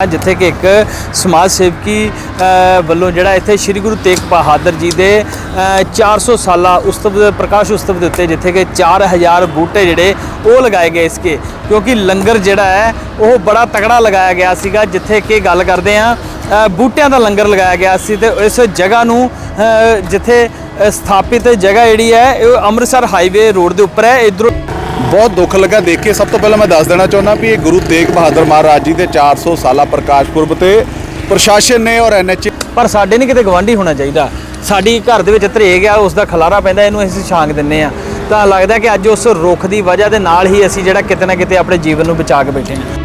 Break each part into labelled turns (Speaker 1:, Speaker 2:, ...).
Speaker 1: ਜਿੱਥੇ ਕਿ ਇੱਕ ਸਮਾਜ ਸੇਵਕੀ ਵੱਲੋਂ ਜਿਹੜਾ ਇੱਥੇ ਸ੍ਰੀ ਗੁਰੂ ਤੇਗ ਬਹਾਦਰ ਜੀ ਦੇ ਅ, 400 ਸਾਲਾ ਉਤਸਵ ਪ੍ਰਕਾਸ਼ ਉਤਸਵ ਦੇ ਉੱਤੇ ਜਿੱਥੇ ਕਿ 4000 ਬੂਟੇ ਜਿਹੜੇ ਉਹ ਲਗਾਏ ਗਏ ਸੀਗੇ ਕਿਉਂਕਿ ਲੰਗਰ ਜਿਹੜਾ ਹੈ ਉਹ ਬੜਾ ਤਕੜਾ ਲਗਾਇਆ ਗਿਆ ਸੀਗਾ ਜਿੱਥੇ ਕਿ ਗੱਲ ਕਰਦੇ ਆ ਬੂਟਿਆਂ ਦਾ ਲੰਗਰ ਲਗਾਇਆ ਗਿਆ ਸੀ ਤੇ ਇਸ ਜਗ੍ਹਾ ਨੂੰ ਜਿੱਥੇ ਸਥਾਪਿਤ ਜਗ੍ਹਾ ਜਿਹੜੀ ਹੈ ਉਹ ਅੰਮ੍ਰਿਤਸਰ ਹਾਈਵੇ ਰੋਡ ਦੇ ਉੱਪਰ ਹੈ। ਇਧਰੋਂ
Speaker 2: ਬਹੁਤ ਦੁੱਖ ਲੱਗਾ ਦੇਖ ਕੇ। ਸਭ ਤੋਂ ਪਹਿਲਾਂ ਮੈਂ ਦੱਸ ਦੇਣਾ ਚਾਹੁੰਦਾ ਵੀ ਇਹ ਗੁਰੂ ਤੇਗ ਬਹਾਦਰ ਮਹਾਰਾਜ ਜੀ ਦੇ 400 ਸਾਲਾ ਪ੍ਰਕਾਸ਼ ਪੁਰਬ ਤੇ ਪ੍ਰਸ਼ਾਸਨ ਨੇ ਔਰ ਐਨਐਚ
Speaker 1: ਪਰ ਸਾਡੇ ਨਹੀਂ ਕਿਤੇ ਗਵਾਂਢੀ ਹੋਣਾ ਚਾਹੀਦਾ। ਸਾਡੀ ਘਰ ਦੇ ਵਿੱਚ ਧਰੇ ਗਿਆ ਉਸ ਦਾ ਖਲਾਰਾ ਪੈਂਦਾ, ਇਹਨੂੰ ਅਸੀਂ ਛਾਂਗ ਦਿੰਨੇ ਆ। ਤਾਂ ਲੱਗਦਾ ਕਿ ਅੱਜ ਉਸ ਰੁੱਖ ਦੀ ਵਜ੍ਹਾ ਦੇ ਨਾਲ ਹੀ ਅਸੀਂ ਜਿਹੜਾ ਕਿਤੇ ਨਾ ਕਿਤੇ ਆਪਣੇ ਜੀਵਨ ਨੂੰ ਬਚਾ ਕੇ ਬੈਠੇ ਹਾਂ।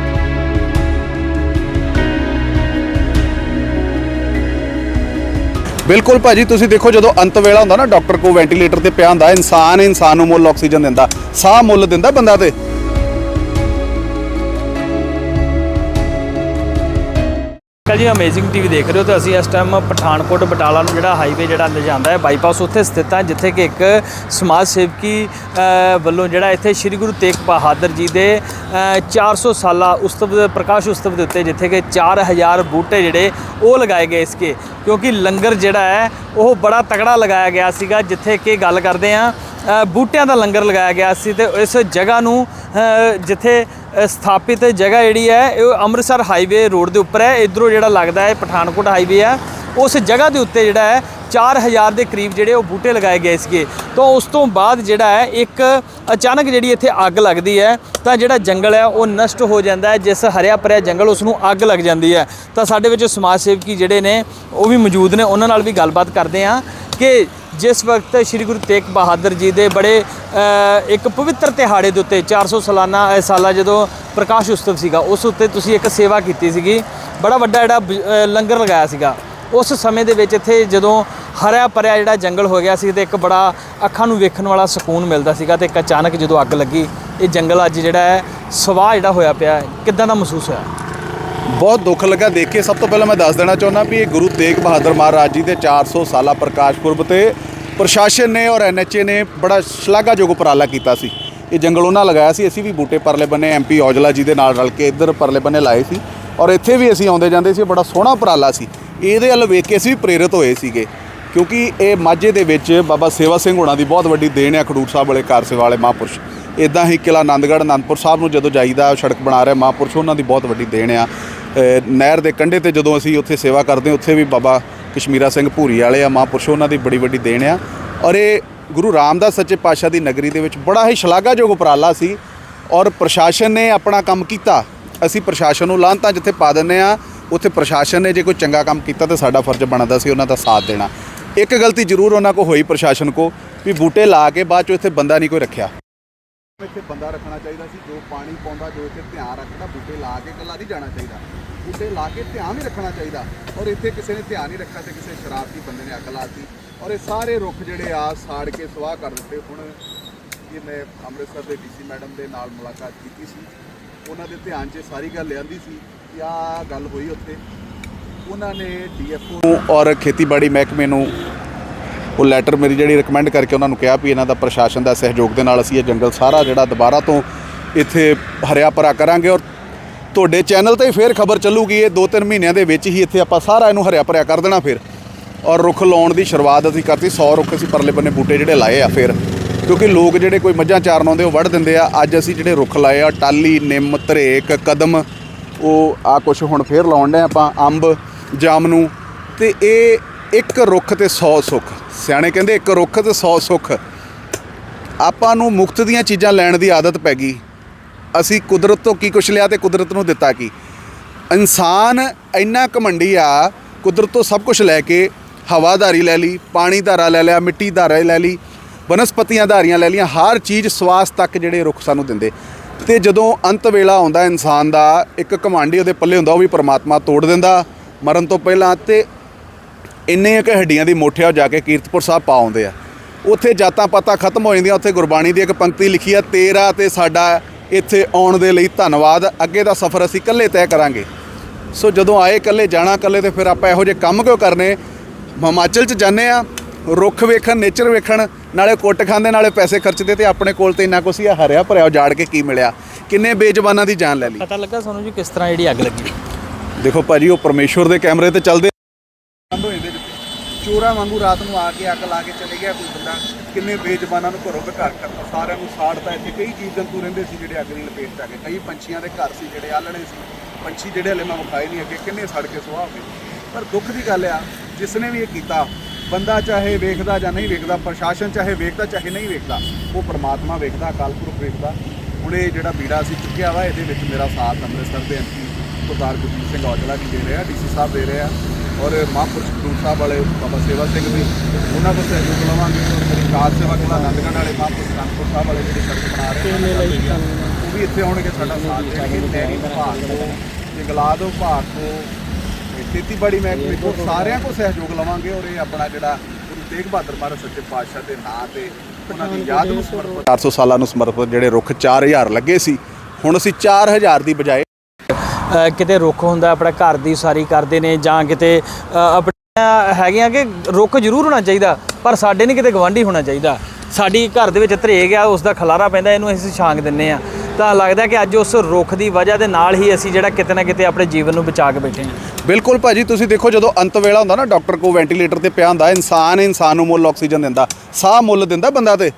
Speaker 2: ਬਿਲਕੁਲ ਭਾਜੀ, ਤੁਸੀਂ ਦੇਖੋ ਜਦੋਂ ਅੰਤ ਵੇਲਾ ਹੁੰਦਾ ਨਾ, ਡਾਕਟਰ ਕੋ ਵੈਂਟੀਲੇਟਰ ਤੇ ਪਿਆ ਹੁੰਦਾ, ਇਨਸਾਨ ਇਨਸਾਨ ਨੂੰ ਮੁੱਲ ਆਕਸੀਜਨ ਦਿੰਦਾ, ਸਾਹ ਮੁੱਲ ਦਿੰਦਾ ਬੰਦਾ ਤੇ।
Speaker 1: ਕੱਲ ਜੀ ਅਮੇਜ਼ਿੰਗ ਟੀਵੀ ਦੇਖ ਰਹੇ ਹੋ ਤੇ ਅਸੀਂ ਇਸ ਟਾਈਮ ਪਠਾਨਕੋਟ ਬਟਾਲਾ ਨੂੰ ਜਿਹੜਾ ਹਾਈਵੇ ਜਿਹੜਾ ਲਿਜਾਂਦਾ ਹੈ ਬਾਈਪਾਸ ਉੱਥੇ ਸਥਿਤ ਹੈ ਜਿੱਥੇ ਕਿ ਇੱਕ ਸਮਾਜ ਸੇਵਕੀ ਵੱਲੋਂ ਜਿਹੜਾ ਇੱਥੇ ਸ੍ਰੀ ਗੁਰੂ ਤੇਗ ਬਹਾਦਰ ਜੀ ਦੇ ਅ, 400 ਸਾਲਾ ਉਤਸਵ ਪ੍ਰਕਾਸ਼ ਉਤਸਵ ਦੇ ਉੱਤੇ ਜਿੱਥੇ ਕਿ 4000 ਬੂਟੇ ਜਿਹੜੇ ਉਹ ਲਗਾਏ ਗਏ ਸੀਗੇ ਕਿਉਂਕਿ ਲੰਗਰ ਜਿਹੜਾ ਹੈ ਉਹ ਬੜਾ ਤਕੜਾ ਲਗਾਇਆ ਗਿਆ ਸੀਗਾ ਜਿੱਥੇ ਕਿ ਗੱਲ ਕਰਦੇ ਆ ਬੂਟਿਆਂ ਦਾ ਲੰਗਰ ਲਗਾਇਆ ਗਿਆ ਸੀ ਤੇ ਇਸ ਜਗ੍ਹਾ ਨੂੰ ਜਿੱਥੇ ਸਥਾਪਿਤ ਜਗ੍ਹਾ ਜਿਹੜੀ ਹੈ, ਇਹ ਅੰਮ੍ਰਿਤਸਰ ਹਾਈਵੇ ਰੋਡ ਦੇ ਉੱਪਰ ਹੈ। ਇਧਰੋਂ ਜਿਹੜਾ ਲੱਗਦਾ ਹੈ, ਪਠਾਨਕੋਟ ਹਾਈਵੇ ਹੈ। ਉਸ ਜਗ੍ਹਾ ਦੇ ਉੱਤੇ ਜਿਹੜਾ ਹੈ 4000 ਦੇ ਕਰੀਬ ਜਿਹੜੇ ਉਹ ਬੂਟੇ ਲਗਾਏ ਗਏ ਸੀਗੇ। ਤਾਂ ਉਸ ਤੋਂ ਬਾਅਦ ਜਿਹੜਾ ਹੈ, ਇੱਕ ਅਚਾਨਕ ਜਿਹੜੀ ਇੱਥੇ ਅੱਗ ਲੱਗਦੀ ਹੈ, ਤਾਂ ਜਿਹੜਾ ਜੰਗਲ ਹੈ, ਉਹ ਨਸ਼ਟ ਹੋ ਜਾਂਦਾ ਹੈ। ਜਿਸ ਹਰਿਆ ਭਰਿਆ ਜੰਗਲ, ਉਸ ਨੂੰ ਅੱਗ ਲੱਗ ਜਾਂਦੀ ਹੈ। ਤਾਂ ਸਾਡੇ ਵਿੱਚ ਸਮਾਜ ਸੇਵਕੀ ਜਿਹੜੇ ਨੇ, ਉਹ ਵੀ ਮੌਜੂਦ ਨੇ। ਉਹਨਾਂ ਨਾਲ ਵੀ ਗੱਲਬਾਤ ਕਰਦੇ ਹਾਂ ਕਿ ਜਿਸ ਵਕਤ ਸ੍ਰੀ ਗੁਰੂ ਤੇਗ ਬਹਾਦਰ ਜੀ ਦੇ ਬੜੇ ਇੱਕ ਪਵਿੱਤਰ ਦਿਹਾੜੇ ਦੇ ਉੱਤੇ 400 ਸਾਲਾਨਾ ਅ, ਸਾਲਾ ਜਦੋਂ ਪ੍ਰਕਾਸ਼ ਉਤਸਵ ਸੀਗਾ ਉਸ ਉੱਤੇ ਤੁਸੀਂ ਇੱਕ ਸੇਵਾ ਕੀਤੀ ਸੀਗੀ। ਬੜਾ ਵੱਡਾ ਜਿਹੜਾ ਬ- ਲੰਗਰ ਲਗਾਇਆ ਸੀਗਾ। ਉਸ ਸਮੇਂ ਦੇ ਵਿੱਚ ਇੱਥੇ ਜਦੋਂ ਹਰਿਆ ਭਰਿਆ ਜਿਹੜਾ ਜੰਗਲ ਹੋ ਗਿਆ ਸੀ ਤੇ ਇੱਕ ਬੜਾ ਅੱਖਾਂ ਨੂੰ ਵੇਖਣ ਵਾਲਾ ਸਕੂਨ ਮਿਲਦਾ ਸੀਗਾ ਤੇ ਇੱਕ ਅਚਾਨਕ ਜਦੋਂ ਅੱਗ ਲੱਗੀ ਇਹ ਜੰਗਲ ਅੱਜ ਜਿਹੜਾ ਹੈ ਸਵਾਹ ਜਿਹੜਾ ਹੋਇਆ ਪਿਆ ਹੈ ਕਿੱਦਾਂ ਦਾ ਮਹਿਸੂਸ ਹੋਇਆ?
Speaker 2: ਬਹੁਤ ਦੁੱਖ ਲੱਗਾ ਦੇਖ ਕੇ। ਸਭ ਤੋਂ ਪਹਿਲਾਂ ਮੈਂ ਦੱਸ ਦੇਣਾ ਚਾਹੁੰਦਾ ਵੀ ਇਹ ਗੁਰੂ ਤੇਗ ਬਹਾਦਰ ਮਹਾਰਾਜ ਜੀ ਦੇ 400 ਸਾਲਾ ਪ੍ਰਕਾਸ਼ ਪੁਰਬ ਤੇ ਪ੍ਰਸ਼ਾਸਨ ਨੇ ਔਰ ਐਨਐਚਏ ਨੇ ਬੜਾ ਸ਼ਲਾਘਾਯੋਗ ਉਪਰਾਲਾ ਕੀਤਾ ਸੀ। ਇਹ ਜੰਗਲ ਉਹਨਾਂ ਲਗਾਇਆ ਸੀ, ਅਸੀਂ ਵੀ ਬੂਟੇ ਪਰਲੇ ਬੰਨੇ ਐਮਪੀ ਔਜਲਾ ਜੀ ਦੇ ਨਾਲ ਰਲ ਕੇ ਇੱਧਰ ਪਰਲੇ ਬੰਨੇ ਲਾਏ ਸੀ। ਔਰ ਇੱਥੇ ਵੀ ਅਸੀਂ ਆਉਂਦੇ ਜਾਂਦੇ ਸੀ, ਬੜਾ ਸੋਹਣਾ ਉਪਰਾਲਾ ਸੀ। ਇਹਦੇ ਵੱਲ ਵੇਖ ਕੇ ਅਸੀਂ ਵੀ ਪ੍ਰੇਰਿਤ ਹੋਏ ਸੀਗੇ। ਕਿਉਂਕਿ ਇਹ ਮਾਝੇ ਦੇ ਵਿੱਚ ਬਾਬਾ ਸੇਵਾ ਸਿੰਘ ਹੋਣਾ ਦੀ ਬਹੁਤ ਵੱਡੀ ਦੇਣ ਹੈ ਖਡੂਰ ਸਾਹਿਬ ਵਾਲੇ ਕਾਰ ਸੇਵਾ ਵਾਲੇ ਮਹਾਂਪੁਰਸ਼। ਇਦਾਂ ਹੀ ਕਿਲਾ ਆਨੰਦਗੜ੍ਹ, ਆਨੰਦਪੁਰ ਸਾਹਿਬ ਨੂੰ ਜਦੋਂ ਜਾਈਦਾ, ਸੜਕ ਬਣਾ ਰਿਹਾ, ਮਹਾਂਪੁਰਸ਼, ਉਹਨਾਂ ਦੀ ਬਹੁਤ ਵੱਡੀ ਦੇਣ ਆ। ਨਹਿਰ ਦੇ ਕੰਢੇ ਤੇ ਜਦੋਂ ਅਸੀਂ ਉੱਥੇ ਸੇਵਾ ਕਰਦੇ ਹਾਂ, ਉੱਥੇ ਵੀ ਬਾਬਾ ਕਸ਼ਮੀਰਾ ਸਿੰਘ ਭੂਰੀ ਵਾਲੇ ਆ, ਮਹਾਂਪੁਰਸ਼, ਉਹਨਾਂ ਦੀ ਬੜੀ ਵੱਡੀ ਦੇਣ ਆ। ਔਰ ਇਹ ਗੁਰੂ ਰਾਮਦਾਸ ਸੱਚੇ ਪਾਤਸ਼ਾਹ ਦੀ ਨਗਰੀ ਦੇ ਵਿੱਚ ਬੜਾ ਹੀ ਸ਼ਲਾਘਾਯੋਗ ਉਪਰਾਲਾ ਸੀ। ਔਰ ਪ੍ਰਸ਼ਾਸਨ ਨੇ ਆਪਣਾ ਕੰਮ ਕੀਤਾ। ਅਸੀਂ ਪ੍ਰਸ਼ਾਸਨ ਨੂੰ ਲਾਹਨਤਾਂ ਜਿੱਥੇ ਪਾ ਦਿੰਦੇ ਆ ਉੱਥੇ ਪ੍ਰਸ਼ਾਸਨ ਨੇ ਜੇ ਕੋਈ ਚੰਗਾ ਕੰਮ ਕੀਤਾ ਤਾਂ ਸਾਡਾ ਫਰਜ਼ ਬਣਦਾ ਸੀ ਉਹਨਾਂ ਦਾ ਸਾਥ ਦੇਣਾ। ਇੱਕ ਗਲਤੀ ਜ਼ਰੂਰ ਉਹਨਾਂ ਕੋ ਹੋਈ ਪ੍ਰਸ਼ਾਸਨ ਕੋ ਵੀ ਬੂਟੇ ਲਾ ਕੇ ਬਾਅਦ ਚੋਂ ਇੱਥੇ ਬੰਦਾ ਨਹੀਂ ਕੋਈ ਰੱਖਿਆ। ਇੱਥੇ ਬੰਦਾ ਰੱਖਣਾ ਚਾਹੀਦਾ ਸੀ, ਜੋ ਪਾਣੀ ਪਾਉਂਦਾ, ਜੋ ਇੱਥੇ ਧਿਆਨ ਰੱਖਦਾ, ਬੂਟੇ ਲਾ ਕੇ ਇਕੱਲਾ ਨਹੀਂ ਜਾਣਾ ਚਾਹੀਦਾ। ਬੂਟੇ ਲਾ ਕੇ ਧਿਆਨ ਵੀ ਰੱਖਣਾ ਚਾਹੀਦਾ। ਔਰ ਇੱਥੇ ਕਿਸੇ ਨੇ ਧਿਆਨ ਨਹੀਂ ਰੱਖਿਆ ਤੇ ਕਿਸੇ ਸ਼ਰਾਰਤੀ ਬੰਦੇ ਨੇ ਅੱਗ ਲਾਤੀ ਔਰ ਇਹ ਸਾਰੇ ਰੁੱਖ ਜਿਹੜੇ ਆ, ਸਾੜ ਕੇ ਸਵਾਹ ਕਰ ਦਿੱਤੇ। ਹੁਣ ਇਹ ਮੈਂ ਅੰਮ੍ਰਿਤਸਰ ਦੇ ਡੀਸੀ ਮੈਡਮ ਦੇ ਨਾਲ ਮੁਲਾਕਾਤ ਕੀਤੀ ਸੀ। ਉਹਨਾਂ ਦੇ ਧਿਆਨ 'ਚ ਸਾਰੀ ਗੱਲ ਲਿਆਂਦੀ ਸੀ ਕਿ ਆਹ ਗੱਲ ਹੋਈ ਉੱਥੇ। ਉਹਨਾਂ ਨੇ ਡੀਐਫਓ ਨੂੰ ਔਰ ਖੇਤੀਬਾੜੀ ਮਹਿਕਮੇ ਨੂੰ ਉਹ ਲੈਟਰ ਮੇਰੀ ਜਿਹੜੀ ਰეკਮੈਂਡ ਕਰਕੇ ਉਹਨਾਂ ਨੂੰ ਕਿਹਾ ਵੀ ਇਹਨਾਂ ਦਾ ਪ੍ਰਸ਼ਾਸਨ ਦਾ ਸਹਿਯੋਗ ਦੇ ਨਾਲ ਅਸੀਂ ਇਹ ਜੰਗਲ ਸਾਰਾ ਜਿਹੜਾ ਦੁਬਾਰਾ ਤੋਂ ਇੱਥੇ ਹਰਿਆ ਭਰਾ ਕਰਾਂਗੇ ਔਰ ਤੁਹਾਡੇ ਚੈਨਲ ਤੇ ਫੇਰ ਖਬਰ ਚੱਲੂਗੀ, ਇਹ 2-3 ਮਹੀਨਿਆਂ ਦੇ ਵਿੱਚ ਹੀ ਇੱਥੇ ਆਪਾਂ ਸਾਰਾ ਇਹਨੂੰ ਹਰਿਆ ਭਰਿਆ ਕਰ ਦੇਣਾ ਫਿਰ। ਔਰ ਰੁੱਖ ਲਾਉਣ ਦੀ ਸ਼ੁਰੂਆਤ ਅਸੀਂ ਕਰਤੀ 100 ਰੁੱਖ ਅਸੀਂ ਪਰਲੇ ਬੰਨੇ ਬੂਟੇ ਜਿਹੜੇ ਲਾਏ ਆ ਫਿਰ। ਕਿਉਂਕਿ ਲੋਕ ਜਿਹੜੇ ਕੋਈ ਮੱਝਾਂ ਚਾਰਨ ਆਉਂਦੇ ਉਹ ਵੱਢ ਦਿੰਦੇ ਆ, ਅੱਜ ਅਸੀਂ ਜਿਹੜੇ ਰੁੱਖ ਲਾਏ ਆ ਟਾਲੀ ਨਿੰਮ ਧਰੇਕ ਕਦਮ, ਉਹ ਆ ਕੁਛ ਹੁਣ ਫੇਰ ਲਾਉਣ ਦੇ ਆਪਾਂ, ਅੰਬ, ਜਾਮਨੂ। ਤੇ ਇਹ ਇੱਕ ਰੁੱਖ ਤੇ 100 ਸੁੱਖ। ਸਿਆਣੇ ਕਹਿੰਦੇ ਇੱਕ ਰੁੱਖ ਤੇ 100 ਸੁੱਖ। ਆਪਾਂ ਨੂੰ ਮੁਕਤ ਦੀਆਂ ਚੀਜ਼ਾਂ ਲੈਣ ਦੀ ਆਦਤ ਪੈ ਗਈ। ਅਸੀਂ ਕੁਦਰਤ ਤੋਂ ਕੀ ਕੁਛ ਲਿਆ ਤੇ ਕੁਦਰਤ ਨੂੰ ਦਿੱਤਾ ਕੀ? ਇਨਸਾਨ ਇੰਨਾ ਘਮੰਡੀ ਆ, ਕੁਦਰਤ ਤੋਂ ਸਭ ਕੁਝ ਲੈ ਕੇ ਹਵਾਦਾਰੀ ਲੈ ਲਈ, ਪਾਣੀ ਧਾਰਾ ਲੈ ਲਿਆ, ਮਿੱਟੀ ਧਾਰਾ ਲੈ ਲਈ, ਬਨਸਪਤੀਆਂ ਧਾਰੀਆਂ ਲੈ ਲਈਆਂ, ਹਰ ਚੀਜ਼ ਸਵਾਸ ਤੱਕ ਜਿਹੜੇ ਰੁੱਖ ਸਾਨੂੰ ਦਿੰਦੇ। ਤੇ ਜਦੋਂ ਅੰਤ ਵੇਲਾ ਆਉਂਦਾ ਇਨਸਾਨ ਦਾ, ਇੱਕ ਘਮੰਡੀ ਉਹਦੇ ਪੱਲੇ ਹੁੰਦਾ, ਉਹ ਵੀ ਪਰਮਾਤਮਾ ਤੋੜ ਦਿੰਦਾ ਮਰਨ ਤੋਂ ਪਹਿਲਾਂ ਤੇ ਇੰਨੇ ਕਿ ਹੱਡੀਆਂ ਦੀ ਮੋਠਿਆ ਜਾ ਕੇ ਕੀਰਤਪੁਰ ਸਾਹਿਬ ਪਾ ਆਉਂਦੇ ਆ। ਉੱਥੇ ਜਾਤਾਂ ਪਾਤਾਂ ਖਤਮ ਹੋ ਜਾਂਦੀਆਂ ਉੱਥੇ ਗੁਰਬਾਣੀ ਦੀ ਇੱਕ ਪੰਕਤੀ ਲਿਖੀ ਆ ਤੇਰਾ ਤੇ ਸਾਡਾ ਇੱਥੇ ਆਉਣ ਦੇ ਲਈ ਧੰਨਵਾਦ ਅੱਗੇ ਦਾ ਸਫ਼ਰ ਅਸੀਂ ਇਕੱਲੇ ਤੈਅ ਕਰਾਂਗੇ। ਸੋ ਜਦੋਂ ਆਏ ਇਕੱਲੇ ਜਾਣਾ ਇਕੱਲੇ ਤੇ ਫਿਰ ਆਪਾਂ ਇਹੋ ਜਿਹੇ ਕੰਮ ਕਿਉਂ ਕਰਨੇ? ਹਿਮਾਚਲ 'ਚ ਜਾਂਦੇ ਆ ਰੁੱਖ ਵੇਖਣ ਨੇਚਰ ਵੇਖਣ ਨਾਲੇ ਕੁੱਟ ਖਾਂਦੇ ਨਾਲੇ ਪੈਸੇ ਖਰਚਦੇ ਤੇ ਆਪਣੇ ਕੋਲ ਤੇ ਇੰਨਾ ਕੁਛ ਹੀ ਆ ਹਰਿਆ ਭਰਿਆ ਉਜਾੜ ਕੇ ਕੀ ਮਿਲਿਆ? ਕਿੰਨੇ ਬੇਜ਼ਬਾਨਾਂ ਦੀ ਜਾਨ ਲੈ ਲਈ।
Speaker 1: ਪਤਾ ਲੱਗਾ ਸਾਨੂੰ ਜੀ ਕਿਸ ਤਰ੍ਹਾਂ ਜਿਹੜੀ ਅੱਗ ਲੱਗੀ?
Speaker 2: ਦੇਖੋ ਭਾਜੀ ਉਹ ਪਰਮੇਸ਼ਵਰ ਦੇ ਕੈਮਰੇ ਤੇ ਚੱਲਦੇ ਚੋਰਾਂ ਵਾਂਗੂ ਰਾਤ ਨੂੰ ਆ ਕੇ ਅੱਗ ਲਾ ਕੇ ਚਲੇ ਗਿਆ ਕੋਈ ਬੰਦਾ। ਕਿੰਨੇ ਬੇਜ਼ਬਾਨਾਂ ਨੂੰ ਘਰੋਂ ਬੇਘਰ ਕਰਤਾ ਸਾਰਿਆਂ ਨੂੰ ਸਾੜਤਾ ਇੱਥੇ ਕਈ ਜੀਵ ਜੰਤੂ ਰਹਿੰਦੇ ਸੀ ਜਿਹੜੇ ਅੱਗ ਦੀ ਲਪੇਟ 'ਚ ਆ ਗਏ। ਕਈ ਪੰਛੀਆਂ ਦੇ ਘਰ ਸੀ ਜਿਹੜੇ ਆਲਣੇ ਸੀ। ਪੰਛੀ ਜਿਹੜੇ ਹਲੇ ਮੈਂ ਵਿਖਾਏ ਨਹੀਂ ਅੱਗੇ, ਕਿੰਨੇ ਸੜ ਕੇ ਸੁਆਹ ਹੋਏ ਪਰ ਦੁੱਖ ਦੀ ਗੱਲ ਆ, ਜਿਸ ਨੇ ਵੀ ਇਹ ਕੀਤਾ, ਬੰਦਾ ਚਾਹੇ ਵੇਖਦਾ ਜਾਂ ਨਹੀਂ ਵੇਖਦਾ, ਪ੍ਰਸ਼ਾਸਨ ਚਾਹੇ ਵੇਖਦਾ ਚਾਹੇ ਨਹੀਂ ਵੇਖਦਾ, ਉਹ ਪਰਮਾਤਮਾ ਵੇਖਦਾ, ਅਕਾਲ ਪੁਰਖ ਵੇਖਦਾ। ਹੁਣ ਇਹ ਜਿਹੜਾ ਬੀੜਾ ਸੀ ਚੁੱਕਿਆ ਵਾ, ਇਹਦੇ ਵਿੱਚ ਮੇਰਾ ਸਾਥ ਅੰਮ੍ਰਿਤਸਰ ਦੇ ਐਮਪੀ ਸਰਦਾਰ ਗੁਰਜੀਤ ਸਿੰਘ ਔਜਲਾ ਜੀ ਦੇ ਰਿਹਾ ਆ ਡੀਸੀ ਸਾਹਿਬ ਦੇ ਰਿਹਾ। ਔਰ ਮਹਾਂਪੁਰਸ਼ ਖਡੂਰ ਸਾਹਿਬ ਵਾਲੇ ਬਾਬਾ ਸੇਵਾ ਸਿੰਘ ਵੀ ਉਹਨਾਂ ਕੋਲ ਸਹਿਯੋਗ ਲਵਾਂਗੇ। ਔਰ ਮੇਰੀ ਕਾਰ ਸੇਵਾ ਕਿਲਾ ਆਨੰਦਗੜ੍ਹ ਵਾਲੇ ਮਹਾਂਪੁਰਸ਼ ਕਾਨਪੁਰ ਸਾਹਿਬ ਵਾਲੇ ਜਿਹੜੇ ਸੜਕ ਬਣਾ ਰਹੇ ਆ। ਉਹ ਵੀ ਇੱਥੇ ਆਉਣਗੇ ਸਾਡਾ ਸਾਥ ਦੇਣਗੇ। ਨਹਿਰੀ ਵਿਭਾਗ ਤੋਂ ਜੰਗਲਾਤ ਵਿਭਾਗ ਤੋਂ ਖੇਤੀਬਾੜੀ ਮਹਿਕਮੇ ਤੋਂ ਸਾਰਿਆਂ ਕੋਲ ਸਹਿਯੋਗ ਲਵਾਂਗੇ ਔਰ ਇਹ ਆਪਣਾ ਜਿਹੜਾ ਗੁਰੂ ਤੇਗ ਬਹਾਦਰ ਮਹਾਰਾਜ ਸੱਚੇ ਪਾਤਸ਼ਾਹ ਦੇ ਨਾਂ ਤੇ ਉਹਨਾਂ ਦੀ ਯਾਦ ਨੂੰ ਸਮਰਪਿਤ 400 ਸਾਲਾਂ ਨੂੰ ਸਮਰਪਿਤ ਜਿਹੜੇ ਰੁੱਖ 4000 ਲੱਗੇ ਸੀ ਹੁਣ ਅਸੀਂ 4000 ਦੀ ਬਜਾਏ
Speaker 1: ਕਿਤੇ ਰੁੱਖ ਹੁੰਦਾ, ਆਪਣਾ ਘਰ ਦੀ ਸਾਰੀ ਕਰਦੇ ਨੇ ਜਾਂ ਕਿਤੇ ਆਪਣੀਆਂ ਹੈਗੀਆਂ ਕਿ ਰੁੱਖ ਜ਼ਰੂਰ ਹੋਣਾ ਚਾਹੀਦਾ, ਪਰ ਸਾਡੇ ਨਹੀਂ ਕਿਤੇ ਗਵਾਂਢੀ ਹੋਣਾ ਚਾਹੀਦਾ। ਸਾਡੀ ਘਰ ਦੇ ਵਿੱਚ ਧਰੇ ਗਿਆ ਉਸ ਦਾ ਖਲਾਰਾ ਪੈਂਦਾ, ਇਹਨੂੰ ਅਸੀਂ ਛਾਂਗ ਦਿੰਨੇ ਆ। ਤਾਂ ਲੱਗਦਾ ਕਿ ਅੱਜ ਉਸ ਰੁੱਖ ਦੀ ਵਜ੍ਹਾ ਦੇ ਨਾਲ ਹੀ ਅਸੀਂ ਜਿਹੜਾ ਕਿਤੇ ਨਾ ਕਿਤੇ ਆਪਣੇ ਜੀਵਨ ਨੂੰ ਬਚਾ ਕੇ ਬੈਠੇ ਹਾਂ।
Speaker 2: ਬਿਲਕੁਲ ਭਾਜੀ, ਤੁਸੀਂ ਦੇਖੋ ਜਦੋਂ ਅੰਤ ਵੇਲਾ ਹੁੰਦਾ ਨਾ, ਡਾਕਟਰ ਕੋ ਵੈਂਟੀਲੇਟਰ ਤੇ ਪਿਆ ਹੁੰਦਾ, ਇਨਸਾਨ ਇਨਸਾਨ ਨੂੰ ਮੁੱਲ ਆਕਸੀਜਨ ਦਿੰਦਾ, ਸਾਹ ਮੁੱਲ ਦਿੰਦਾ ਬੰਦਾ ਤੇ।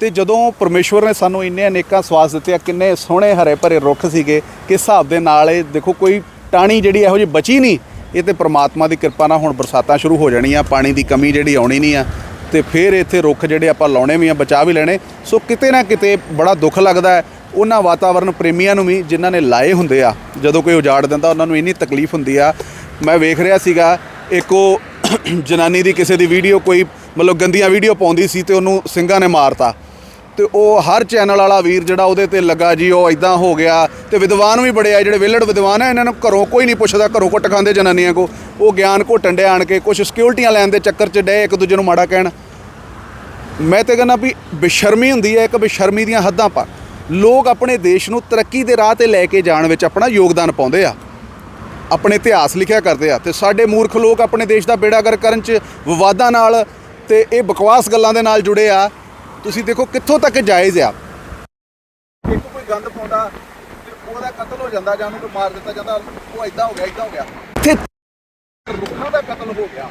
Speaker 2: ਤੇ ਜਦੋਂ ਪਰਮੇਸ਼ਵਰ ਨੇ ਸਾਨੂੰ ਇੰਨੇ ਅਨੇਕਾਂ ਸਵਾਸ ਦਿੱਤੇ ਆ, ਕਿੰਨੇ ਸੋਹਣੇ ਹਰੇ ਭਰੇ ਰੁੱਖ ਸੀਗੇ ਕਿ ਹਿਸਾਬ ਦੇ ਨਾਲ ਇਹ ਦੇਖੋ ਕੋਈ ਟਾਣੀ ਜਿਹੜੀ ਇਹੋ ਜਿਹੀ ਬਚੀ ਨਹੀਂ, ਇਹ ਤੇ ਪ੍ਰਮਾਤਮਾ ਦੀ ਕਿਰਪਾ ਨਾਲ ਹੁਣ ਬਰਸਾਤਾਂ ਸ਼ੁਰੂ ਹੋ ਜਾਣੀਆਂ, ਪਾਣੀ ਦੀ ਕਮੀ ਜਿਹੜੀ ਆਉਣੀ ਨਹੀਂ ਆ, ਤੇ ਫਿਰ ਇੱਥੇ ਰੁੱਖ ਜਿਹੜੇ ਆਪਾਂ ਲਾਉਣੇ ਵੀ ਆ ਬਚਾ ਵੀ ਲੈਣੇ, ਸੋ ਕਿਤੇ ਨਾ ਕਿਤੇ ਬੜਾ ਦੁੱਖ ਲੱਗਦਾ ਹੈ, ਉਹਨਾਂ ਵਾਤਾਵਰਣ ਪ੍ਰੇਮੀਆਂ ਨੂੰ ਵੀ ਜਿਨ੍ਹਾਂ ਨੇ ਲਾਏ ਹੁੰਦੇ ਆ, ਜਦੋਂ ਕੋਈ ਉਜਾੜ ਦਿੰਦਾ ਉਹਨਾਂ ਨੂੰ ਇੰਨੀ ਤਕਲੀਫ ਹੁੰਦੀ ਆ। ਮੈਂ ਵੇਖ ਰਿਹਾ ਸੀਗਾ, ਇੱਕ ਉਹ ਜਨਾਨੀ ਦੀ ਕਿਸੇ ਦੀ ਵੀਡੀਓ, ਕੋਈ ਮਤਲਬ ਗੰਦੀਆਂ ਵੀਡੀਓ ਪਾਉਂਦੀ ਸੀ ਤੇ ਉਹਨੂੰ ਸਿੰਘਾਂ ਨੇ ਮਾਰਤਾ। ਤੇ ਉਹ ਹਰ ਚੈਨਲ ਵਾਲਾ ਵੀਰ ਜਿਹੜਾ ਉਹਦੇ ਤੇ ਲੱਗਾ ਜੀ, ਉਹ ਇਦਾਂ ਹੋ ਗਿਆ ਤੇ ਵਿਦਵਾਨ ਵੀ ਬੜੇ ਆ, ਜਿਹੜੇ ਵਿਲੜ ਵਿਦਵਾਨ ਆ, ਇਹਨਾਂ ਨੂੰ ਘਰੋਂ ਕੋਈ ਨਹੀਂ ਪੁੱਛਦਾ, ਘਰੋਂ ਕੁੱਟ ਖਾਂਦੇ ਜਨਾਨੀਆਂ ਕੋ। ਉਹ ਗਿਆਨ ਘੋਟਣ ਡੇ ਆਣ ਕੇ ਕੁਝ ਸਿਕਿਉਰਟੀਆਂ ਲੈਣ ਦੇ ਚੱਕਰ 'ਚ ਡੇ ਇੱਕ ਦੂਜੇ ਨੂੰ ਮਾੜਾ ਕਹਿਣ। ਮੈਂ ਤੇ ਕਹਿੰਦਾ ਵੀ ਬੇਸ਼ਰਮੀ ਹੁੰਦੀ ਹੈ, ਇੱਕ ਬੇਸ਼ਰਮੀ ਦੀਆਂ ਹੱਦਾਂ ਪਰ ਲੋਕ ਆਪਣੇ ਦੇਸ਼ ਨੂੰ ਤਰੱਕੀ ਦੇ ਰਾਹ ਤੇ ਲੈ ਕੇ ਜਾਣ ਵਿੱਚ ਆਪਣਾ ਯੋਗਦਾਨ ਪਾਉਂਦੇ ਆ। ਆਪਣੇ ਇਤਿਹਾਸ ਲਿਖਿਆ ਕਰਦੇ ਆ ਤੇ ਸਾਡੇ ਮੂਰਖ ਲੋਕ ਆਪਣੇ ਦੇਸ਼ ਦਾ ਬੇੜਾਗਰ ਕਰਨ 'ਚ ਵਿਵਾਦਾਂ ਨਾਲ ਤੇ ਇਹ ਬਕਵਾਸ ਗੱਲਾਂ ਦੇ ਨਾਲ ਜੁੜੇ ਆ। ਤੁਸੀਂ ਦੇਖੋ ਕਿੱਥੋਂ ਤੱਕ ਜਾਇਜ਼ ਆ। ਇੱਕ ਕੋਈ ਗੰਦ ਪਾਉਂਦਾ ਤੇ ਉਹਦਾ ਕਤਲ ਹੋ ਜਾਂਦਾ ਜਾਂ ਉਹਨੂੰ ਕੋਈ ਮਾਰ ਦਿੱਤਾ ਜਾਂਦਾ ਉਹ ਇਦਾਂ ਹੋ ਗਿਆ ਇਦਾਂ ਹੋ ਗਿਆ। ਇੱਥੇ ਰੁੱਖਾਂ ਦਾ ਕਤਲ ਹੋ ਗਿਆ।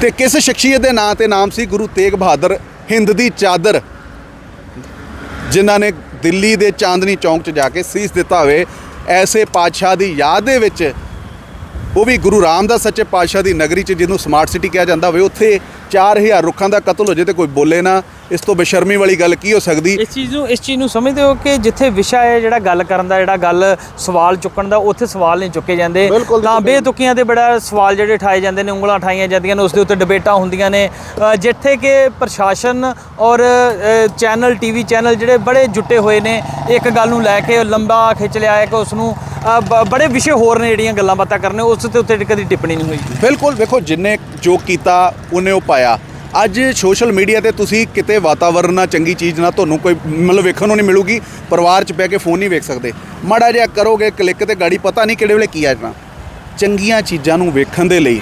Speaker 2: ਤੇ ਕਿਸ ਸ਼ਖਸੀਅਤ ਦੇ ਨਾਂ ਤੇ ਨਾਮ ਸੀ ਗੁਰੂ ਤੇਗ ਬਹਾਦਰ ਹਿੰਦ ਦੀ ਚਾਦਰ ਜਿਨ੍ਹਾਂ ਨੇ ਦਿੱਲੀ ਦੇ ਚਾਂਦਨੀ ਚੌਂਕ 'ਚ ਜਾ ਕੇ ਸੀਸ ਦਿੱਤਾ ਹੋਵੇ ਐਸੇ ਪਾਤਸ਼ਾਹ ਦੀ ਯਾਦ ਦੇ ਵਿੱਚ ਉਹ ਵੀ ਗੁਰੂ ਰਾਮਦਾਸ ਸੱਚੇ ਪਾਤਸ਼ਾਹ ਦੀ ਨਗਰੀ 'ਚ ਜਿਹਨੂੰ ਸਮਾਰਟ ਸਿਟੀ ਕਿਹਾ ਜਾਂਦਾ ਹੋਵੇ ਉੱਥੇ 4000 ਰੁੱਖਾਂ ਦਾ ਕਤਲ ਹੋ ਜੇ ਤੇ ਕੋਈ ਬੋਲੇ ਨਾ। ਇਸ ਤੋਂ ਬੇਸ਼ਰਮੀ ਵਾਲੀ ਗੱਲ ਕੀ ਹੋ ਸਕਦੀ?
Speaker 1: ਇਸ ਚੀਜ਼ ਨੂੰ ਇਸ ਚੀਜ਼ ਨੂੰ ਸਮਝਦੇ ਹੋ ਕਿ ਜਿੱਥੇ ਵਿਸ਼ਾ ਹੈ ਜਿਹੜਾ ਗੱਲ ਕਰਨ ਦਾ ਜਿਹੜਾ ਗੱਲ ਸਵਾਲ ਚੁੱਕਣ ਦਾ ਉੱਥੇ ਸਵਾਲ ਨਹੀਂ ਚੁੱਕੇ ਜਾਂਦੇ। ਤਾਂ। ਬੇਤੁਕੀਆਂ ਦੇ ਬੜਾ ਸਵਾਲ ਜਿਹੜੇ ਉਠਾਏ ਜਾਂਦੇ ਨੇ ਉਂਗਲਾਂ ਉਠਾਈਆਂ ਜਾਂਦੀਆਂ ਨੇ ਉਸ ਦੇ ਉੱਤੇ ਡਿਬੇਟਾਂ ਹੁੰਦੀਆਂ ਨੇ। ਜਿੱਥੇ ਕਿ ਪ੍ਰਸ਼ਾਸਨ ਔਰ ਚੈਨਲ ਟੀਵੀ ਚੈਨਲ ਜਿਹੜੇ ਬੜੇ ਜੁਟੇ ਹੋਏ ਨੇ ਇੱਕ ਗੱਲ ਨੂੰ ਲੈ ਕੇ ਲੰਬਾ ਖਿੱਚ ਲਿਆ ਹੈ ਕਿ ਉਸ ਨੂੰ ਬੜੇ ਵਿਸ਼ੇ ਹੋਰ ਨੇ ਜਿਹੜੀਆਂ ਗੱਲਾਂ ਬਾਤਾਂ ਕਰਨੇ ਉਸ ਦੇ ਉੱਤੇ ਕਦੀ ਟਿੱਪਣੀ ਨਹੀਂ ਹੋਈ।
Speaker 2: ਬਿਲਕੁਲ ਵੇਖੋ ਜਿੰਨੇ ਜੋ ਕੀਤਾ ਉਹਨੇ ਉਹ ਪਾਇਆ। ਅੱਜ ਸੋਸ਼ਲ ਮੀਡੀਆ ਤੇ ਤੁਸੀਂ ਕਿਤੇ ਵਾਤਾਵਰਨ ਨਾਲ ਚੰਗੀ ਚੀਜ਼ ਨਾਲ ਤੁਹਾਨੂੰ ਕੋਈ ਮਤਲਬ ਵੇਖਣ ਨੂੰ ਨਹੀਂ ਮਿਲੂਗੀ, ਪਰਿਵਾਰ 'ਚ ਬਹਿ ਕੇ ਫੋਨ ਨਹੀਂ ਵੇਖ ਸਕਦੇ। ਮਾੜਾ ਜਿਹਾ ਕਰੋਗੇ ਕਲਿੱਕ ਤੇ ਗਾੜੀ ਪਤਾ ਨਹੀਂ ਕਿਹੜੇ ਵੇਲੇ ਕੀ ਆ ਜਾਣਾ। ਚੰਗੀਆਂ ਚੀਜ਼ਾਂ ਨੂੰ ਵੇਖਣ ਦੇ ਲਈ,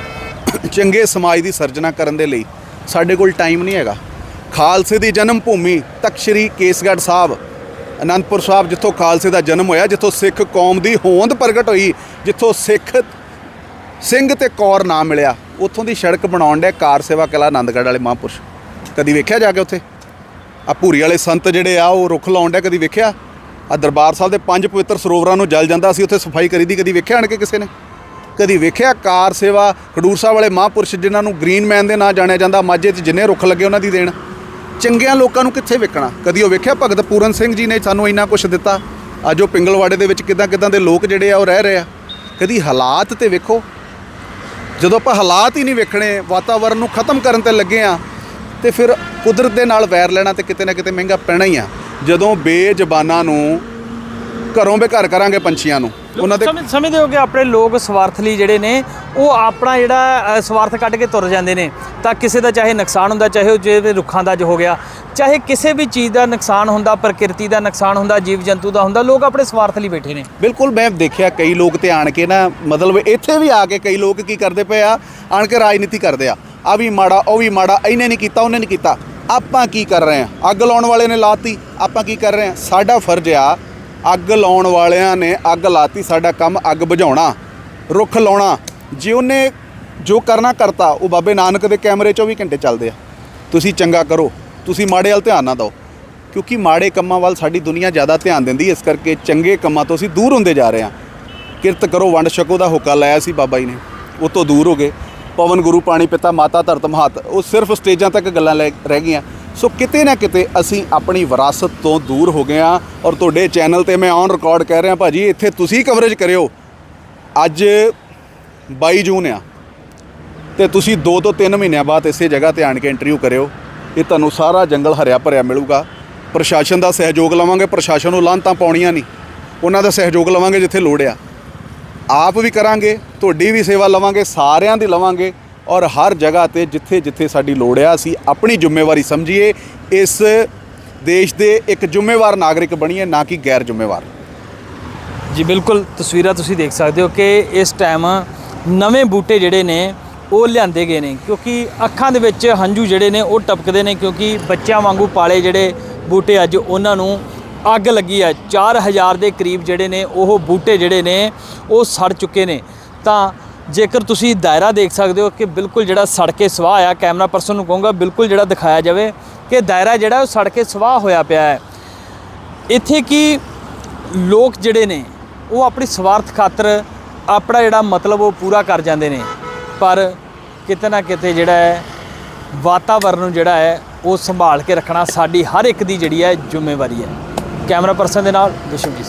Speaker 2: ਚੰਗੇ ਸਮਾਜ ਦੀ ਸਿਰਜਣਾ ਕਰਨ ਦੇ ਲਈ ਸਾਡੇ ਕੋਲ ਟਾਈਮ ਨਹੀਂ ਹੈਗਾ। ਖਾਲਸੇ ਦੀ ਜਨਮ ਭੂਮੀ, ਤਖਤ ਸ੍ਰੀ ਕੇਸਗੜ੍ਹ ਸਾਹਿਬ, ਅਨੰਦਪੁਰ ਸਾਹਿਬ, ਜਿੱਥੋਂ ਖਾਲਸੇ ਦਾ ਜਨਮ ਹੋਇਆ, ਜਿੱਥੋਂ ਸਿੱਖ ਕੌਮ ਦੀ ਹੋਂਦ ਪ੍ਰਗਟ ਹੋਈ, ਜਿੱਥੋਂ ਸਿੱਖ ਸਿੰਘ ਤੇ ਕੌਰ ਨਾਮ ਮਿਲਿਆ। ਉੱਥੋਂ ਦੀ ਸੜਕ ਬਣਾਉਣ ਦੇ ਕਾਰ ਸੇਵਾ ਕਲਾ ਆਨੰਦਗੜ੍ਹ ਵਾਲੇ ਮਹਾਂਪੁਰਸ਼। ਕਦੀ ਵੇਖਿਆ ਜਾ ਕੇ ਉੱਥੇ? ਆ ਭੂਰੀ ਵਾਲੇ ਸੰਤ ਜਿਹੜੇ ਆ, ਉਹ ਰੁੱਖ ਲਾਉਣ ਦੇ ਕਦੀ ਵੇਖਿਆ? ਆ ਦਰਬਾਰ ਸਾਹਿਬ ਦੇ ਪੰਜ ਪਵਿੱਤਰ ਸਰੋਵਰਾਂ ਨੂੰ ਜਲ ਜਾਂਦਾ ਸੀ ਉੱਥੇ ਸਫ਼ਾਈ ਕਰੀ ਦੀ ਕਦੀ ਵੇਖਿਆ ਆਣ ਕੇ ਕਿਸੇ ਨੇ? ਕਦੀ ਵੇਖਿਆ ਕਾਰ ਸੇਵਾ ਖਡੂਰ ਸਾਹਿਬ ਵਾਲੇ ਮਹਾਂਪੁਰਸ਼ ਜਿਨ੍ਹਾਂ ਨੂੰ ਗ੍ਰੀਨ ਮੈਨ ਦੇ ਨਾਂ ਜਾਣਿਆ ਜਾਂਦਾ, ਮਾਝੇ 'ਚ ਜਿੰਨੇ ਰੁੱਖ ਲੱਗੇ ਉਹਨਾਂ ਦੀ ਦੇਣ? ਚੰਗਿਆਂ ਲੋਕਾਂ ਨੂੰ ਕਿੱਥੇ ਵੇਖਣਾ? ਕਦੀ ਉਹ ਵੇਖਿਆ ਭਗਤ ਪੂਰਨ ਸਿੰਘ ਜੀ ਨੇ ਸਾਨੂੰ ਇੰਨਾ ਕੁਝ ਦਿੱਤਾ? ਅੱਜ ਉਹ ਪਿੰਗਲਵਾੜੇ ਦੇ ਵਿੱਚ ਕਿਦਾਂ ਕਿਦਾਂ ਦੇ ਲੋਕ ਜਿਹੜੇ ਆ, ਉਹ ਰਹਿ ਰਹੇ ਆ। ਕਦੀ ਹਾਲਾਤ ਤੇ ਵੇਖੋ ਜਦੋਂ ਆਪਾਂ ਹਾਲਾਤ ਹੀ ਨਹੀਂ ਵੇਖਣੇ ਵਾਤਾਵਰਣ ਨੂੰ ਖਤਮ ਕਰਨ ਤੇ ਲੱਗੇ ਆ ਤੇ ਫਿਰ ਕੁਦਰਤ ਦੇ ਨਾਲ ਵੈਰ ਲੈਣਾ ਤੇ ਕਿਤੇ ਨਾ ਕਿਤੇ ਮਹਿੰਗਾ ਪੈਣਾ ਹੀ ਆ। ਜਦੋਂ ਬੇਜ਼ਬਾਨਾਂ ਨੂੰ ਘਰੋਂ ਬੇਘਰ ਕਰਾਂਗੇ ਪੰਛੀਆਂ ਨੂੰ। ਉਹਨਾਂ ਦੇ
Speaker 1: ਸਮਝ ਸਮਝਦੇ ਹੋ ਕਿ ਆਪਣੇ ਲੋਕ ਸਵਾਰਥ ਲਈ ਜਿਹੜੇ ਨੇ ਉਹ ਆਪਣਾ ਜਿਹੜਾ ਸਵਾਰਥ ਕੱਢ ਕੇ ਤੁਰ ਜਾਂਦੇ ਨੇ। ਤਾਂ ਕਿਸੇ ਦਾ ਚਾਹੇ ਨੁਕਸਾਨ ਹੁੰਦਾ ਚਾਹੇ ਉਹ ਜਿਵੇਂ ਰੁੱਖਾਂ ਦਾ ਅੱਜ ਹੋ ਗਿਆ ਚਾਹੇ ਕਿਸੇ ਵੀ ਚੀਜ਼ ਦਾ ਨੁਕਸਾਨ ਹੁੰਦਾ ਪ੍ਰਕਿਰਤੀ ਦਾ ਨੁਕਸਾਨ ਹੁੰਦਾ ਜੀਵ ਜੰਤੂ ਦਾ ਹੁੰਦਾ ਲੋਕ ਆਪਣੇ ਸਵਾਰਥ ਲਈ ਬੈਠੇ ਨੇ।
Speaker 2: ਬਿਲਕੁਲ ਮੈਂ ਦੇਖਿਆ ਕਈ ਲੋਕ ਤੇ ਆਣ ਕੇ ਨਾ ਮਤਲਬ ਇੱਥੇ ਵੀ ਆ ਕੇ ਕਈ ਲੋਕ ਕੀ ਕਰਦੇ ਪਏ ਆ ਆਣ ਕੇ ਰਾਜਨੀਤੀ ਕਰਦੇ ਆ। ਆ ਵੀ ਮਾੜਾ ਉਹ ਵੀ ਮਾੜਾ ਇਹਨੇ ਨਹੀਂ ਕੀਤਾ ਉਹਨੇ ਨਹੀਂ ਕੀਤਾ। ਆਪਾਂ ਕੀ ਕਰ ਰਹੇ ਆ? ਅੱਗ ਲਾਉਣ ਵਾਲੇ ਨੇ ਲਾਤੀ ਆਪਾਂ ਕੀ ਕਰ ਰਹੇ ਆ? ਸਾਡਾ ਫਰਜ਼ ਆ ਅੱਗ ਲਾਉਣ ਵਾਲਿਆਂ ਨੇ ਅੱਗ ਲਾਤੀ, ਸਾਡਾ ਕੰਮ ਅੱਗ ਬੁਝਾਉਣਾ, ਰੁੱਖ ਲਾਉਣਾ। ਜੇ ਉਹਨੇ ਜੋ ਕਰਨਾ ਕਰਤਾ, ਉਹ ਬਾਬੇ ਨਾਨਕ ਦੇ ਕੈਮਰੇ 24 ਘੰਟੇ ਚੱਲਦੇ ਆ। ਤੁਸੀਂ ਚੰਗਾ ਕਰੋ, ਤੁਸੀਂ ਮਾੜੇ ਵੱਲ ਧਿਆਨ ਨਾ ਦਿਓ। ਕਿਉਂਕਿ ਮਾੜੇ ਕੰਮਾਂ ਵੱਲ ਸਾਡੀ ਦੁਨੀਆ ਜ਼ਿਆਦਾ ਧਿਆਨ ਦਿੰਦੀ ਇਸ ਕਰਕੇ ਚੰਗੇ ਕੰਮਾਂ ਤੋਂ ਅਸੀਂ ਦੂਰ ਹੁੰਦੇ ਜਾ ਰਹੇ ਹਾਂ। ਕਿਰਤ ਕਰੋ, ਵੰਡ ਛਕੋ ਦਾ ਹੁਕਾ ਲਾਇਆ ਸੀ ਬਾਬਾ ਜੀ ਨੇ। ਉਹ ਤੋਂ ਦੂਰ ਹੋ ਗਏ। ਪਵਨ ਗੁਰੂ, ਪਾਣੀ ਪਿਤਾ, ਮਾਤਾ, ਧਰਤ, ਮਹਤ, ਉਹ ਸਿਰਫ ਸਟੇਜਾਂ ਤੱਕ ਗੱਲਾਂ ਲੈ- ਰਹਿ ਗਈਆਂ। ਸੋ ਕਿਤੇ ਨਾ ਕਿਤੇ ਅਸੀਂ ਆਪਣੀ ਵਿਰਾਸਤ ਤੋਂ ਦੂਰ ਹੋ ਗਏ ਹਾਂ ਔਰ ਤੁਹਾਡੇ ਚੈਨਲ ਤੇ ਮੈਂ ਔਨ ਰਿਕਾਰਡ ਕਹਿ ਰਿਹਾ ਭਾਜੀ, ਇੱਥੇ ਤੁਸੀਂ ਕਵਰੇਜ ਕਰਿਓ। ਅੱਜ 22 ਜੂਨ ਆ ਤੇ ਤੁਸੀਂ 2 ਤੋਂ 3 ਮਹੀਨਿਆਂ ਬਾਅਦ ਇਸੇ ਜਗ੍ਹਾ ਤੇ ਆਣ ਕੇ ਇੰਟਰਵਿਊ ਕਰਿਓ। ਇਹ ਤੁਹਾਨੂੰ ਸਾਰਾ ਜੰਗਲ ਹਰਿਆ ਭਰਿਆ ਮਿਲੂਗਾ। ਪ੍ਰਸ਼ਾਸਨ ਦਾ ਸਹਿਯੋਗ ਲਵਾਂਗੇ, ਪ੍ਰਸ਼ਾਸਨ ਨੂੰ ਲਾਂਤਾਂ ਪਾਉਣੀਆਂ ਨਹੀਂ। ਉਹਨਾਂ ਦਾ ਸਹਿਯੋਗ ਲਵਾਂਗੇ ਜਿੱਥੇ ਲੋੜ ਆ। ਆਪ ਵੀ ਕਰਾਂਗੇ, ਤੁਹਾਡੀ ਵੀ ਸੇਵਾ ਲਵਾਂਗੇ, ਸਾਰਿਆਂ ਦੀ ਲਵਾਂਗੇ। ਔਰ ਹਰ ਜਗ੍ਹਾ ਤੇ ਜਿੱਥੇ ਜਿੱਥੇ ਸਾਡੀ ਲੋੜ ਆ, ਅਸੀਂ ਆਪਣੀ ਜ਼ਿੰਮੇਵਾਰੀ ਸਮਝੀਏ, ਇਸ ਦੇਸ਼ ਦੇ ਇੱਕ ਜ਼ਿੰਮੇਵਾਰ ਨਾਗਰਿਕ ਬਣੀਏ, ਨਾ ਕਿ ਗੈਰ ਜ਼ਿੰਮੇਵਾਰ।
Speaker 1: ਜੀ, ਬਿਲਕੁਲ ਤਸਵੀਰਾਂ ਤੁਸੀਂ ਦੇਖ ਸਕਦੇ ਹੋ ਕਿ ਇਸ ਟਾਈਮ ਨਵੇਂ ਬੂਟੇ ਜਿਹੜੇ ਨੇ, ਉਹ ਲਿਆਂਦੇ ਗਏ ਨੇ, ਕਿਉਂਕਿ ਅੱਖਾਂ ਦੇ ਵਿੱਚ ਹੰਝੂ ਜਿਹੜੇ ਨੇ, ਉਹ ਟਪਕਦੇ ਨੇ, ਕਿਉਂਕਿ ਬੱਚਿਆਂ ਵਾਂਗੂ ਪਾਲੇ ਜਿਹੜੇ ਬੂਟੇ ਅੱਜ ਉਹਨਾਂ ਨੂੰ ਅੱਗ ਲੱਗੀ ਹੈ 4000 ਦੇ ਕਰੀਬ ਜਿਹੜੇ ਨੇ, ਉਹ ਬੂਟੇ ਜਿਹੜੇ ਨੇ, ਉਹ ਸੜ ਚੁੱਕੇ ਨੇ। ਤਾਂ ਜੇਕਰ ਤੁਸੀਂ ਦਾਇਰਾ ਦੇਖ ਸਕਦੇ ਹੋ ਕਿ ਬਿਲਕੁਲ ਜਿਹੜਾ ਸੜ ਕੇ ਸਵਾਹ ਆ, ਕੈਮਰਾ ਪਰਸਨ ਨੂੰ ਕਹੂੰਗਾ, ਬਿਲਕੁਲ ਜਿਹੜਾ ਦਿਖਾਇਆ ਜਾਵੇ ਕਿ ਦਾਇਰਾ ਜਿਹੜਾ ਉਹ ਸੜ ਕੇ ਸਵਾਹ ਹੋਇਆ ਪਿਆ ਹੈ। ਇੱਥੇ ਕੀ ਲੋਕ ਜਿਹੜੇ ਨੇ, ਉਹ ਆਪਣੀ ਸਵਾਰਥ ਖਾਤਰ ਆਪਣਾ ਜਿਹੜਾ ਮਤਲਬ ਉਹ ਪੂਰਾ ਕਰ ਜਾਂਦੇ ਨੇ। ਪਰ ਕਿਤੇ ਨਾ ਕਿਤੇ ਜਿਹੜਾ ਹੈ, ਵਾਤਾਵਰਨ ਨੂੰ ਜਿਹੜਾ ਹੈ, ਉਹ ਸੰਭਾਲ ਕੇ ਰੱਖਣਾ ਸਾਡੀ ਹਰ ਇੱਕ ਦੀ ਜਿਹੜੀ ਹੈ ਜ਼ਿੰਮੇਵਾਰੀ ਹੈ। ਕੈਮਰਾ ਪਰਸਨ ਦੇ ਨਾਲ ਵਿਸ਼ਵਜੀਤ ਸਿੰਘ